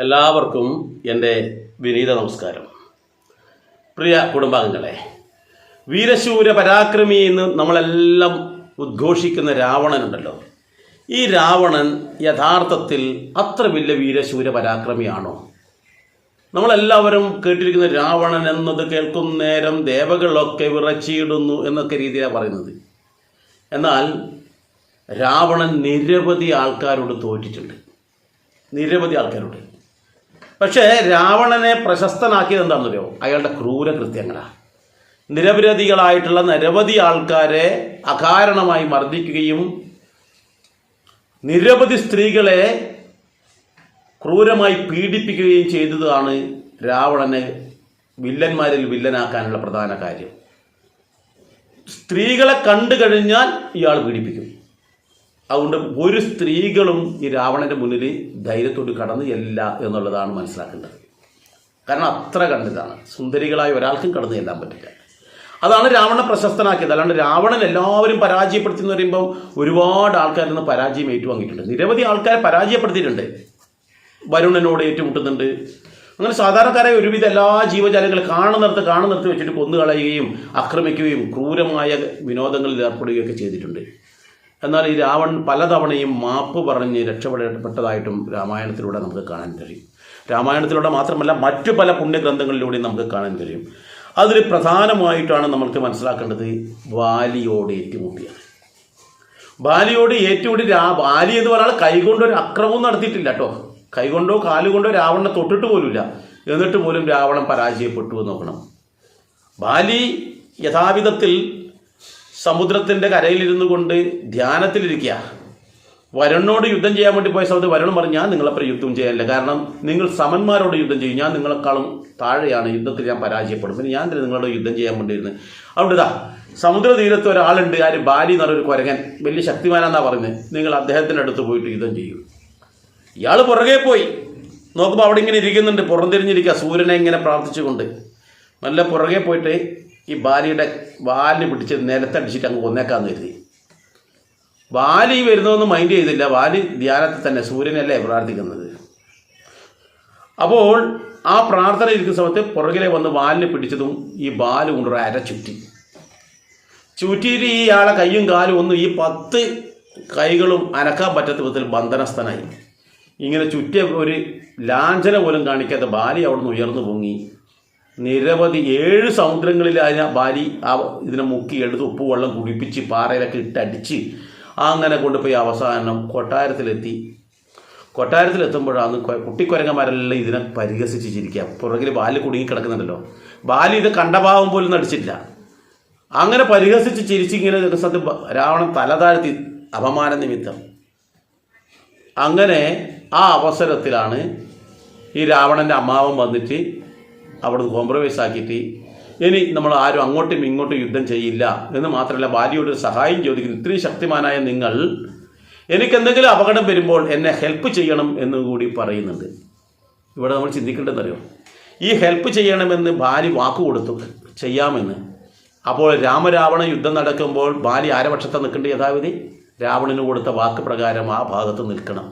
എല്ലാവർക്കും എന്റെ വിനീത നമസ്കാരം. പ്രിയ കുടുംബാംഗങ്ങളെ വീരശൂര പരാക്രമി എന്ന് നമ്മളെല്ലാം ഉദ്ഘോഷിക്കുന്ന രാവണനുണ്ടല്ലോ. ഈ രാവണൻ യഥാർത്ഥത്തിൽ അത്ര വലിയ വീരശൂര പരാക്രമിയാണോ? നമ്മളെല്ലാവരും കേട്ടിരിക്കുന്ന രാവണൻ എന്നത് കേൾക്കുന്ന നേരം ദേവകളൊക്കെ വിറച്ചിയിടുന്നു എന്നൊക്കെ രീതിയിലാണ് പറയുന്നത്. എന്നാൽ രാവണൻ നിരവധി ആൾക്കാരോട് തോറ്റിട്ടുണ്ട്. നിരവധി ആൾക്കാരോട്. പക്ഷേ രാവണനെ പ്രശസ്തനാക്കിയത് എന്താണെന്നറിയോ? അയാളുടെ ക്രൂരകൃത്യങ്ങളാണ് നിരപരാധികളായിട്ടുള്ള നിരവധി ആൾക്കാരെ അകാരണമായി മർദ്ദിക്കുകയും നിരവധി സ്ത്രീകളെ ക്രൂരമായി പീഡിപ്പിക്കുകയും ചെയ്തതാണ് രാവണനെ വില്ലന്മാരിൽ വില്ലനാക്കാനുള്ള പ്രധാന കാര്യം. സ്ത്രീകളെ കണ്ടു കഴിഞ്ഞാൽ ഇയാൾ പീഡിപ്പിക്കും. അതുകൊണ്ട് ഒരു സ്ത്രീകളും ഈ രാവണന്റെ മുന്നിൽ ധൈര്യത്തോട് കടന്നു ഇല്ല എന്നുള്ളതാണ് മനസ്സിലാക്കേണ്ടത്. കാരണം അത്ര കണ്ടതാണ്. സുന്ദരികളായ ഒരാൾക്കും കടന്നു ചെല്ലാൻ പറ്റില്ല. അതാണ് രാവണ പ്രശസ്തനാക്കിയത്. അല്ലാണ്ട് രാവണൻ എല്ലാവരും പരാജയപ്പെടുത്തി എന്ന് പറയുമ്പോൾ ഒരുപാട് ആൾക്കാരിൽ നിന്ന് പരാജയം ഏറ്റുവാങ്ങിയിട്ടുണ്ട്. നിരവധി ആൾക്കാരെ പരാജയപ്പെടുത്തിയിട്ടുണ്ട്. വരുണനോട് ഏറ്റുമുട്ടുന്നുണ്ട്. അങ്ങനെ സാധാരണക്കാരായ ഒരുവിധ എല്ലാ ജീവജാലങ്ങളും കാണുന്നിടത്ത് കാണുന്നിടത്ത് വെച്ചിട്ട് കൊന്നുകളയുകയും ആക്രമിക്കുകയും ക്രൂരമായ വിനോദങ്ങളിൽ ഏർപ്പെടുകയൊക്കെ ചെയ്തിട്ടുണ്ട്. എന്നാൽ ഈ രാവൺ പലതവണയും മാപ്പ് പറഞ്ഞ് രക്ഷപ്പെടപ്പെട്ടതായിട്ടും രാമായണത്തിലൂടെ നമുക്ക് കാണാൻ കഴിയും. രാമായണത്തിലൂടെ മാത്രമല്ല മറ്റു പല പുണ്യഗ്രന്ഥങ്ങളിലൂടെയും നമുക്ക് കാണാൻ കഴിയും. അതിൽ പ്രധാനമായിട്ടാണ് നമ്മൾക്ക് മനസ്സിലാക്കേണ്ടത് വാലിയോട് ഏറ്റുമുട്ടിയത് ബാലിയോട് ഏറ്റുമുട്ടി രാ ബാലി എന്ന് പറഞ്ഞാൽ കൈകൊണ്ടൊരു അക്രമവും നടത്തിയിട്ടില്ല കേട്ടോ. കൈകൊണ്ടോ കാലുകൊണ്ടോ രാവണനെ തൊട്ടിട്ട് പോലുമില്ല. എന്നിട്ട് പോലും രാവണൻ പരാജയപ്പെട്ടു എന്ന് നോക്കണം. ബാലി യഥാവിധത്തിൽ സമുദ്രത്തിന്റെ കരയിലിരുന്നു കൊണ്ട് ധ്യാനത്തിലിരിക്കുക. വരണോട് യുദ്ധം ചെയ്യാൻ വേണ്ടി പോയ സമയത്ത് വരുൺ പറഞ്ഞു ഞാൻ നിങ്ങളെപ്പുറം യുദ്ധം ചെയ്യാനില്ല. കാരണം നിങ്ങൾ സമന്മാരോട് യുദ്ധം ചെയ്യും. ഞാൻ നിങ്ങളെക്കാളും താഴെയാണ്. യുദ്ധത്തിൽ ഞാൻ പരാജയപ്പെടും. പിന്നെ ഞാൻ തന്നെ നിങ്ങളോട് യുദ്ധം ചെയ്യാൻ വേണ്ടിയിരുന്നു? അവിടെ ഇതാ സമുദ്ര തീരത്ത് ഒരാളുണ്ട് ആര് ബാലി എന്ന് പറഞ്ഞൊരു കുരങ്ങൻ വലിയ ശക്തിമാനാന്നാ പറയുന്നത് നിങ്ങൾ അദ്ദേഹത്തിന്റെ അടുത്ത് പോയിട്ട് യുദ്ധം ചെയ്യും. ഇയാൾ പുറകെ പോയി. നോക്കുമ്പോൾ അവിടെ ഇങ്ങനെ ഇരിക്കുന്നുണ്ട്. പുറംതിരിഞ്ഞിരിക്കുക സൂര്യനെ ഇങ്ങനെ പ്രാർത്ഥിച്ചുകൊണ്ട്. നല്ല പുറകെ പോയിട്ട് ഈ ബാലിയുടെ വാലിന് പിടിച്ച് നിലത്തടിച്ചിട്ട് അങ്ങ് കൊന്നേക്കാന്ന് കരുതി. ബാലി വരുന്നതൊന്നും മൈൻഡ് ചെയ്തില്ല. ബാലി ധ്യാനത്തിൽ തന്നെ സൂര്യനല്ലേ പ്രാർത്ഥിക്കുന്നത്. അപ്പോൾ ആ പ്രാർത്ഥന ഇരിക്കുന്ന സമയത്ത് പുറകിലെ വന്ന് വാലിനെ പിടിച്ചതും ഈ ബാൽ കൊണ്ടൊരു അര ചുറ്റി. ചുറ്റിയിട്ട് ഈ ആളെ കൈയും കാലും ഒന്നും ഈ പത്ത് കൈകളും അനക്കാൻ പറ്റാത്ത വിധത്തിൽ ബന്ധനസ്ഥനായി. ഇങ്ങനെ ചുറ്റിയ ഒരു ലാഞ്ചന പോലും കാണിക്കാത്ത ബാലി അവിടുന്ന് ഉയർന്നു പൊങ്ങി. നിരവധി ഏഴ് സമുദ്രങ്ങളിൽ അതിനെ ബാലി ആ ഇതിനെ മുക്കി എടുത്ത് ഉപ്പ് വെള്ളം കുടിപ്പിച്ച് പാറയിലൊക്കെ ഇട്ടടിച്ച് അങ്ങനെ കൊണ്ടുപോയി അവസാനം കൊട്ടാരത്തിലെത്തി. കൊട്ടാരത്തിലെത്തുമ്പോഴാണ് കുട്ടിക്കൊരങ്ങന്മാരെല്ലാം ഇതിനെ പരിഹസിച്ച് ചിരിക്കുക. പുറകിൽ ബാൽ കുടുങ്ങി കിടക്കുന്നുണ്ടല്ലോ. ബാലി ഇത് കണ്ടഭാവം പോലും നടിച്ചില്ല അങ്ങനെ പരിഹസിച്ച് ചിരിച്ചിങ്ങനെ ദിവസത്തിൽ രാവണൻ തലതാഴ്ത്തി അപമാന നിമിത്തം. അങ്ങനെ ആ അവസരത്തിലാണ് ഈ രാവണന്റെ അമ്മാവൻ വന്നിട്ട് അവിടുന്ന് കോംപ്രമൈസ് ആക്കിയിട്ട് ഇനി നമ്മൾ ആരും അങ്ങോട്ടും ഇങ്ങോട്ടും യുദ്ധം ചെയ്യില്ല എന്ന് മാത്രമല്ല ഭാര്യയോട് സഹായം ചോദിക്കുന്നു. ഇത്രയും ശക്തിമാനായ നിങ്ങൾ എനിക്ക് എന്തെങ്കിലും അപകടം വരുമ്പോൾ എന്നെ ഹെൽപ്പ് ചെയ്യണം എന്ന് കൂടി പറയുന്നുണ്ട്. ഇവിടെ നമ്മൾ ചിന്തിക്കേണ്ടതറിയോ ഈ ഹെൽപ്പ് ചെയ്യണമെന്ന് ഭാര്യ വാക്ക് കൊടുത്തു. ചെയ്യാമെന്ന്. അപ്പോൾ രാമരാവണ യുദ്ധം നടക്കുമ്പോൾ ഭാര്യ ആരെ പക്ഷത്തെ നിൽക്കേണ്ട യഥാവിധി രാവണന് കൊടുത്ത വാക്ക് പ്രകാരം ആ ഭാഗത്ത് നിൽക്കണം.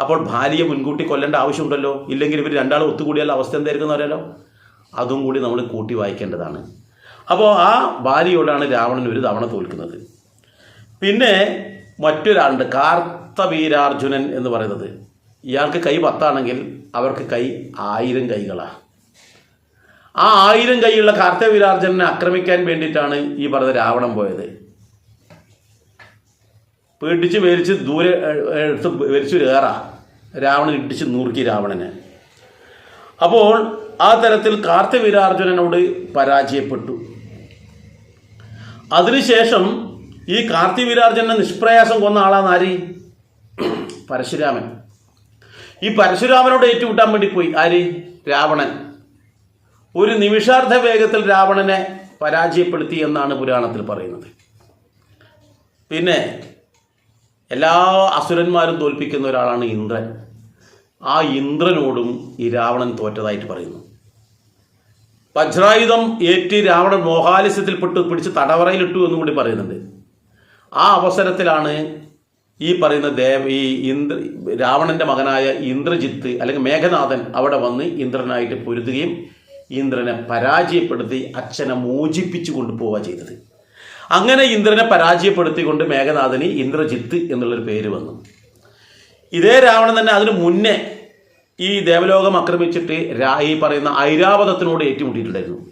അപ്പോൾ ഭാര്യയെ മുൻകൂട്ടി കൊല്ലേണ്ട ആവശ്യമുണ്ടല്ലോ? ഇല്ലെങ്കിൽ ഇവർ രണ്ടാളും ഒത്തുകൂടിയാൽ അവസ്ഥ എന്തായിരിക്കും അറിയാലോ? അതും കൂടി നമ്മൾ കൂട്ടി വായിക്കേണ്ടതാണ്. അപ്പോൾ ആ ഭാര്യയോടാണ് രാവണൻ ഒരു തവണ തോൽക്കുന്നത്. പിന്നെ മറ്റൊരാളുണ്ട് കാർത്തവീരാർജുനൻ എന്ന് പറയുന്നത്. ഇയാൾക്ക് കൈ പത്താണെങ്കിൽ അവർക്ക് കൈ ആയിരം കൈകളാണ് ആ ആയിരം കൈയുള്ള കാർത്തവീരാർജുനനെ ആക്രമിക്കാൻ വേണ്ടിയിട്ടാണ് ഈ പറഞ്ഞ രാവണൻ പോയത്. പേടിച്ച് വലിച്ച് ദൂരെ എടുത്ത് വലിച്ചു കയറാ. രാവണൻ ഇടിച്ച് നൂറുക്കി രാവണനെ. അപ്പോൾ ആ തരത്തിൽ കാർത്തിവീരാർജുനനോട് പരാജയപ്പെട്ടു. അതിനുശേഷം ഈ കാർത്തിവീരാർജുനെ നിഷ്പ്രയാസം കൊന്ന ആളാണ് ആര്? പരശുരാമൻ. ഈ പരശുരാമനോട് ഏറ്റുമുട്ടാൻ വേണ്ടി പോയി ആര്? രാവണൻ. ഒരു നിമിഷാർദ്ധ വേഗത്തിൽ രാവണനെ പരാജയപ്പെടുത്തി എന്നാണ് പുരാണത്തിൽ പറയുന്നത്. പിന്നെ എല്ലാ അസുരന്മാരും തോൽപ്പിക്കുന്ന ഒരാളാണ് ഇന്ദ്രൻ. ആ ഇന്ദ്രനോടും ഈ രാവണൻ തോറ്റതായിട്ട് പറയുന്നു. വജ്രായുധം ഏറ്റ് രാവണൻ മോഹാലിസ്യത്തിൽപ്പെട്ട് പിടിച്ച് തടവറയിലിട്ടു എന്നും കൂടി പറയുന്നുണ്ട്. ആ അവസരത്തിലാണ് ഈ പറയുന്ന ദേവ ഈ ഇന്ദ്ര രാവണന്റെ മകനായ ഇന്ദ്രജിത്ത് അല്ലെങ്കിൽ മേഘനാഥൻ അവിടെ വന്ന് ഇന്ദ്രനായിട്ട് പൊരുതുകയും ഇന്ദ്രനെ പരാജയപ്പെടുത്തി അച്ഛനെ മോചിപ്പിച്ചു കൊണ്ടുപോവുക ചെയ്തത്. അങ്ങനെ ഇന്ദ്രനെ പരാജയപ്പെടുത്തിക്കൊണ്ട് മേഘനാഥന് ഇന്ദ്രജിത്ത് എന്നുള്ളൊരു പേര് വന്നു. ഇതേ രാവണൻ തന്നെ അതിന് മുന്നേ ഈ ദേവലോകം ആക്രമിച്ചിട്ട് ഈ പറയുന്ന ഐരാവതത്തിനോട് ഏറ്റുമുട്ടിയിട്ടുണ്ടായിരുന്നു.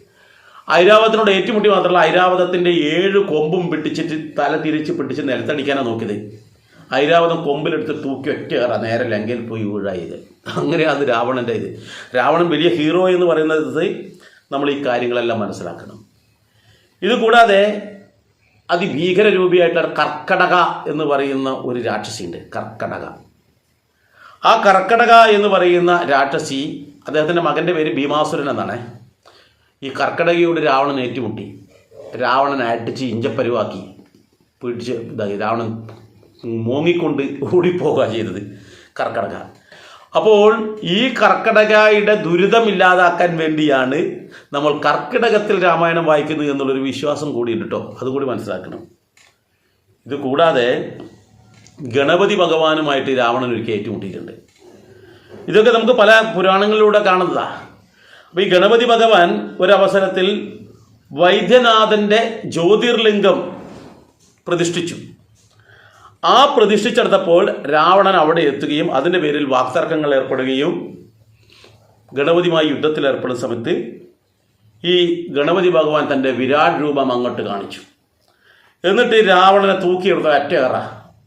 ഐരാവതത്തിനോട് ഏറ്റുമുട്ടി മാത്രമല്ല ഐരാവതത്തിന്റെ ഏഴ് കൊമ്പും പിടിച്ചിട്ട് തല തിരിച്ച് പിടിച്ച് നിലത്തടിക്കാനാണ് നോക്കിയത്. ഐരാവതം കൊമ്പിലെടുത്ത് തൂക്കി ഒറ്റ കയറ നേരെ ലങ്കയിൽ പോയി വീഴായത്. അങ്ങനെയാണ് രാവണന്റെ ഇത്. രാവണൻ വലിയ ഹീറോ എന്ന് പറയുന്നത് നമ്മൾ ഈ കാര്യങ്ങളെല്ലാം മനസ്സിലാക്കണം. ഇത് കൂടാതെ അതിഭീകര രൂപിയായിട്ടുള്ള കർക്കടക എന്ന് പറയുന്ന ഒരു രാക്ഷസിയുണ്ട്. കർക്കടക. ആ കർക്കടക എന്ന് പറയുന്ന രാക്ഷസി അദ്ദേഹത്തിന്റെ മകന്റെ പേര് ഭീമാസുരൻ എന്നാണ്. ഈ കർക്കടകയോട് രാവണൻ ഏറ്റുമുട്ടി. രാവണൻ അടിച്ച് ഇഞ്ചപ്പരുവാക്കി പിടിച്ച് ഇതായി. രാവണൻ മോങ്ങിക്കൊണ്ട് ഓടിപ്പോവുക ചെയ്തത്. കർക്കടക. അപ്പോൾ ഈ കർക്കിടകയുടെ ദുരിതം ഇല്ലാതാക്കാൻ വേണ്ടിയാണ് നമ്മൾ കർക്കിടകത്തിൽ രാമായണം വായിക്കുന്നത് എന്നുള്ളൊരു വിശ്വാസം കൂടിയുണ്ട് കേട്ടോ അതുകൂടി മനസ്സിലാക്കണം. ഇത് കൂടാതെ ഗണപതി ഭഗവാനുമായിട്ട് രാവണൻ ഒരു ഏറ്റുമുട്ടിയിട്ടുണ്ട് ഇതൊക്കെ നമുക്ക് പല പുരാണങ്ങളിലൂടെ കാണുന്നതാണ് അപ്പോൾ ഈ ഗണപതി ഭഗവാൻ ഒരവസരത്തിൽ വൈദ്യനാഥന്റെ ജ്യോതിർലിംഗം പ്രതിഷ്ഠിച്ചു. ആ പ്രതിഷ്ഠിച്ചെടുത്തപ്പോൾ രാവണൻ അവിടെ എത്തുകയും അതിന്റെ പേരിൽ വാക്തർക്കങ്ങൾ ഏർപ്പെടുകയും ഗണപതിയുമായി യുദ്ധത്തിൽ ഏർപ്പെടുന്ന സമയത്ത് ഈ ഗണപതി ഭഗവാൻ തന്റെ വിരാട് രൂപം അങ്ങോട്ട് കാണിച്ചു. എന്നിട്ട് രാവണനെ തൂക്കിയെടുത്ത അറ്റകറ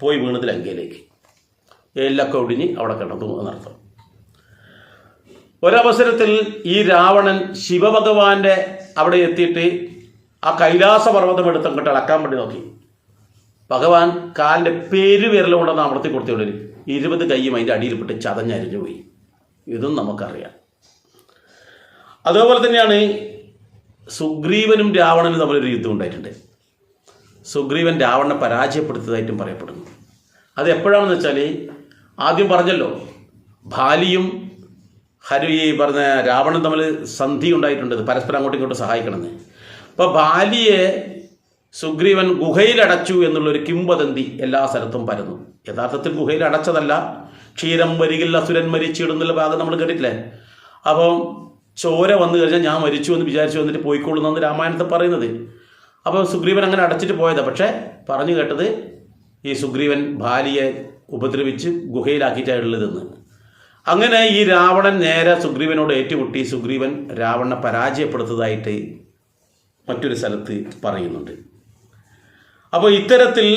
പോയി വീണത് ലങ്കയിലേക്ക്. എല്ലൊക്കെ ഒടിഞ്ഞ് അവിടെ കിടന്നു എന്നർത്ഥം. ഒരവസരത്തിൽ ഈ രാവണൻ ശിവഭഗവാന്റെ അവിടെ എത്തിയിട്ട് ആ കൈലാസ പർവതം എടുത്ത് അളക്കാൻ വേണ്ടി നോക്കി. ഭഗവാൻ കാലിന്റെ പേര് വിരലും കൊണ്ടെന്ന് അമർത്തി കൊടുത്തുള്ളൂ ഇരുപത് കൈയും അതിന്റെ അടിയിൽപ്പെട്ട് ചതഞ്ഞരിഞ്ഞു പോയി. ഇതും നമുക്കറിയാം. അതേപോലെ തന്നെയാണ് സുഗ്രീവനും രാവണനും തമ്മിലൊരു യുദ്ധം ഉണ്ടായിട്ടുണ്ട്. സുഗ്രീവൻ രാവണനെ പരാജയപ്പെടുത്തിയതായിട്ടും പറയപ്പെടുന്നു. അത് എപ്പോഴാണെന്ന് വെച്ചാൽ ആദ്യം പറഞ്ഞല്ലോ ഭാലിയും ഹരു ഈ പറഞ്ഞ രാവണൻ തമ്മിൽ സന്ധി ഉണ്ടായിട്ടുണ്ട്. പരസ്പരം അങ്ങോട്ടും ഇങ്ങോട്ടും സഹായിക്കണമെന്ന്. അപ്പോൾ ബാലിയെ സുഗ്രീവൻ ഗുഹയിലടച്ചു എന്നുള്ളൊരു കിംവദന്തി എല്ലാ സ്ഥലത്തും പരന്നു. യഥാർത്ഥത്തിൽ ഗുഹയിൽ അടച്ചതല്ല ക്ഷീരം വരികിൽ അസുരൻ മരിച്ചിടുന്നുള്ള ഭാഗം നമ്മൾ കേട്ടിട്ടില്ലേ? അപ്പം ചോര വന്നു കഴിഞ്ഞാൽ ഞാൻ മരിച്ചു എന്ന് വിചാരിച്ചു വന്നിട്ട് പോയിക്കൊള്ളുന്നെന്ന് രാമായണത്തിൽ പറയുന്നത്. അപ്പോൾ സുഗ്രീവൻ അങ്ങനെ അടച്ചിട്ട് പോയതാണ് പക്ഷേ പറഞ്ഞു കേട്ടത് ഈ സുഗ്രീവൻ ഭാര്യയെ ഉപദ്രവിച്ച് ഗുഹയിലാക്കിയിട്ടുള്ളതെന്ന് അങ്ങനെ ഈ രാവണൻ നേരെ സുഗ്രീവനോട് ഏറ്റുമുട്ടി. സുഗ്രീവൻ രാവണനെ പരാജയപ്പെടുത്തതായിട്ട് മറ്റൊരു സ്ഥലത്ത് പറയുന്നുണ്ട്. അപ്പോൾ ഇത്തരത്തിൽ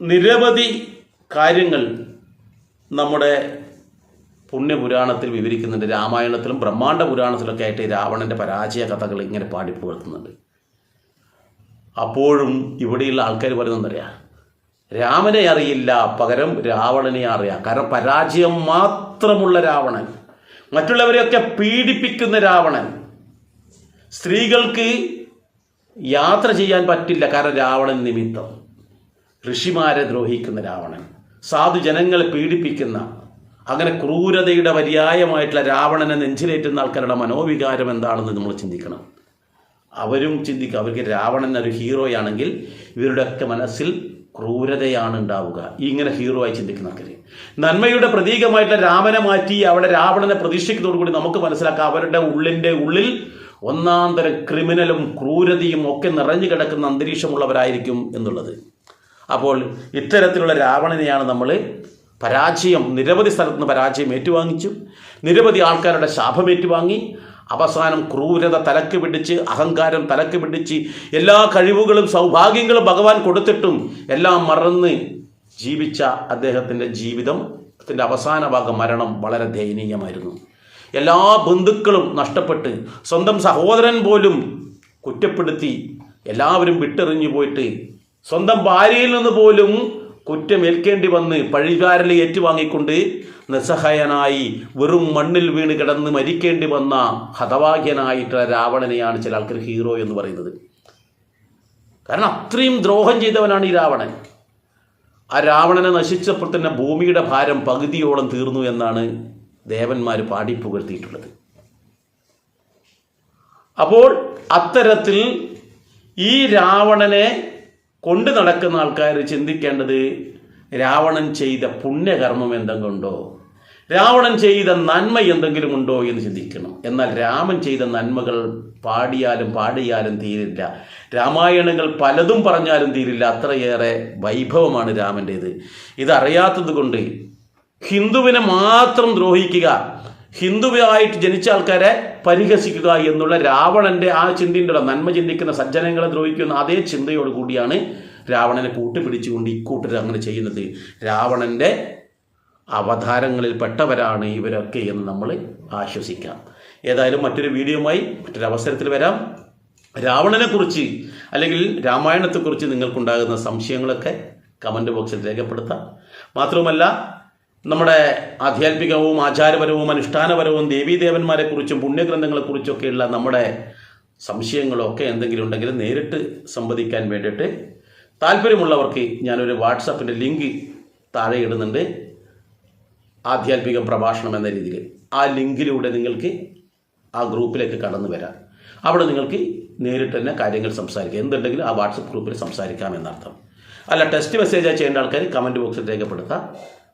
നിരവധി കാര്യങ്ങൾ നമ്മുടെ പുണ്യപുരാണത്തിൽ വിവരിക്കുന്നുണ്ട്. രാമായണത്തിലും ബ്രഹ്മാണ്ഡ പുരാണത്തിലൊക്കെ ആയിട്ട് രാവണന്റെ പരാജയ കഥകൾ ഇങ്ങനെ പാടിപ്പുകഴ്ത്തുന്നുണ്ട് അപ്പോഴും ഇവിടെയുള്ള ആൾക്കാർ പറയുന്നതറിയാം രാമനെ അറിയില്ല പകരം രാവണനെ അറിയാം. കാരണം പരാജയം മാത്രമുള്ള രാവണൻ മറ്റുള്ളവരെയൊക്കെ പീഡിപ്പിക്കുന്ന രാവണൻ സ്ത്രീകൾക്ക് യാത്ര ചെയ്യാൻ പറ്റില്ല കാരണം രാവണൻ നിമിത്തം. ഋഷിമാരെ ദ്രോഹിക്കുന്ന രാവണൻ സാധുജനങ്ങളെ പീഡിപ്പിക്കുന്ന അങ്ങനെ ക്രൂരതയുടെ പര്യായമായിട്ടുള്ള രാവണനെ നെഞ്ചിലേറ്റുന്ന ആൾക്കാരുടെ മനോവികാരം എന്താണെന്ന് നമ്മൾ ചിന്തിക്കണം. അവരും ചിന്തിക്കുക അവർക്ക് രാവണൻ ഒരു ഹീറോയാണെങ്കിൽ ഇവരുടെയൊക്കെ മനസ്സിൽ ക്രൂരതയാണ് ഉണ്ടാവുക. ഇങ്ങനെ ഹീറോ ആയി ചിന്തിക്കുന്ന ആൾക്കാർ നന്മയുടെ പ്രതീകമായിട്ടുള്ള രാമനെ മാറ്റി അവിടെ രാവണനെ പ്രതീക്ഷിക്കുന്നതോടുകൂടി നമുക്ക് മനസ്സിലാക്കാം അവരുടെ ഉള്ളിന്റെ ഉള്ളിൽ ഒന്നാം തരം ക്രിമിനലും ക്രൂരതയും ഒക്കെ നിറഞ്ഞു കിടക്കുന്ന അന്തരീക്ഷമുള്ളവരായിരിക്കും എന്നുള്ളത്. അപ്പോൾ ഇത്തരത്തിലുള്ള രാവണനെയാണ് നമ്മൾ പരാജയം നിരവധി സ്ഥലത്ത് നിന്ന് പരാജയം ഏറ്റുവാങ്ങിച്ചു. നിരവധി ആൾക്കാരുടെ ശാപം ഏറ്റുവാങ്ങി. അവസാനം ക്രൂരത തലക്ക് പിടിച്ച് അഹങ്കാരം തലക്ക് പിടിച്ച് എല്ലാ കഴിവുകളും സൗഭാഗ്യങ്ങളും ഭഗവാൻ കൊടുത്തിട്ടും എല്ലാം മറന്ന് ജീവിച്ച അദ്ദേഹത്തിന്റെ ജീവിതത്തിന്റെ അവസാന ഭാഗം മരണം വളരെ ദയനീയമായിരുന്നു. എല്ലാ ബന്ധുക്കളും നഷ്ടപ്പെട്ട് സ്വന്തം സഹോദരൻ പോലും കുറ്റപ്പെടുത്തി എല്ലാവരും വിട്ടെറിഞ്ഞു പോയിട്ട് സ്വന്തം ഭാര്യയിൽ നിന്ന് പോലും കുറ്റമേൽക്കേണ്ടി വന്ന് പഴികാരിൽ ഏറ്റുവാങ്ങിക്കൊണ്ട് നിസ്സഹായനായി വെറും മണ്ണിൽ വീണ് കിടന്ന് മരിക്കേണ്ടി വന്ന ഹതഭാഗ്യനായിട്ടുള്ള രാവണനെയാണ് ചില ആൾക്കാർ ഹീറോ എന്ന് പറയുന്നത്. കാരണം അത്രയും ദ്രോഹം ചെയ്തവനാണ് ഈ രാവണൻ. ആ രാവണനെ നശിച്ചപ്പോൾ തന്നെ ഭൂമിയുടെ ഭാരം പകുതിയോളം തീർന്നു എന്നാണ് ദേവന്മാർ പാടിപ്പുകഴ്ത്തിയിട്ടുള്ളത് അപ്പോൾ അത്തരത്തിൽ ഈ രാവണനെ കൊണ്ട് നടക്കുന്ന ആൾക്കാർ ചിന്തിക്കേണ്ടത് രാവണൻ ചെയ്ത പുണ്യകർമ്മം എന്തെങ്കിലും ഉണ്ടോ രാവണൻ ചെയ്ത നന്മ എന്തെങ്കിലും ഉണ്ടോ എന്ന് ചിന്തിക്കണം. എന്നാൽ രാമൻ ചെയ്ത നന്മകൾ പാടിയാലും പാടിയാലും തീരില്ല. രാമായണങ്ങൾ പലതും പറഞ്ഞാലും തീരില്ല. അത്രയേറെ വൈഭവമാണ് രാമന്റേത്. ഇതറിയാത്തത് കൊണ്ട് ഹിന്ദുവിനെ മാത്രം ദ്രോഹിക്കുക ഹിന്ദുവായിട്ട് ജനിച്ച ആൾക്കാരെ പരിഹസിക്കുക എന്നുള്ള രാവണന്റെ ആ ചിന്തയുടെ നന്മ ചിന്തിക്കുന്ന സജ്ജനങ്ങളെ ദ്രോഹിക്കുന്ന അതേ ചിന്തയോട് കൂടിയാണ് രാവണനെ കൂട്ടുപിടിച്ചുകൊണ്ട് ഇക്കൂട്ടർ അങ്ങനെ ചെയ്യുന്നത്. രാവണന്റെ അവതാരങ്ങളിൽ പെട്ടവരാണ് ഇവരൊക്കെ എന്ന് നമ്മൾ ആശ്വസിക്കാം. ഏതായാലും മറ്റൊരു വീഡിയോയുമായി മറ്റൊരു അവസരത്തിൽ വരാം. രാവണനെക്കുറിച്ച് അല്ലെങ്കിൽ രാമായണത്തെക്കുറിച്ച് നിങ്ങൾക്കുണ്ടാകുന്ന സംശയങ്ങളൊക്കെ കമന്റ് ബോക്സിൽ രേഖപ്പെടുത്താം. മാത്രവുമല്ല നമ്മുടെ ആധ്യാത്മികവും ആചാരപരവും അനുഷ്ഠാനപരവും ദേവീദേവന്മാരെക്കുറിച്ചും പുണ്യഗ്രന്ഥങ്ങളെക്കുറിച്ചൊക്കെയുള്ള നമ്മുടെ സംശയങ്ങളൊക്കെ എന്തെങ്കിലും ഉണ്ടെങ്കിൽ നേരിട്ട് സംവദിക്കാൻ വേണ്ടിയിട്ട് താല്പര്യമുള്ളവർക്ക് ഞാനൊരു വാട്സപ്പിന്റെ ലിങ്ക് താഴെ ഇടുന്നുണ്ട്. ആധ്യാത്മിക പ്രഭാഷണം എന്ന രീതിയിൽ. ആ ലിങ്കിലൂടെ നിങ്ങൾക്ക് ആ ഗ്രൂപ്പിലേക്ക് കടന്നു വരാം. അവിടെ നിങ്ങൾക്ക് നേരിട്ട് തന്നെ കാര്യങ്ങൾ സംസാരിക്കാം. എന്തുണ്ടെങ്കിലും ആ വാട്സപ്പ് ഗ്രൂപ്പിൽ സംസാരിക്കാം എന്നർത്ഥം. അല്ല ടെക്സ്റ്റ് മെസ്സേജ് ചെയ്യേണ്ട ആൾക്കാർ കമന്റ് ബോക്സിൽ രേഖപ്പെടുത്താം.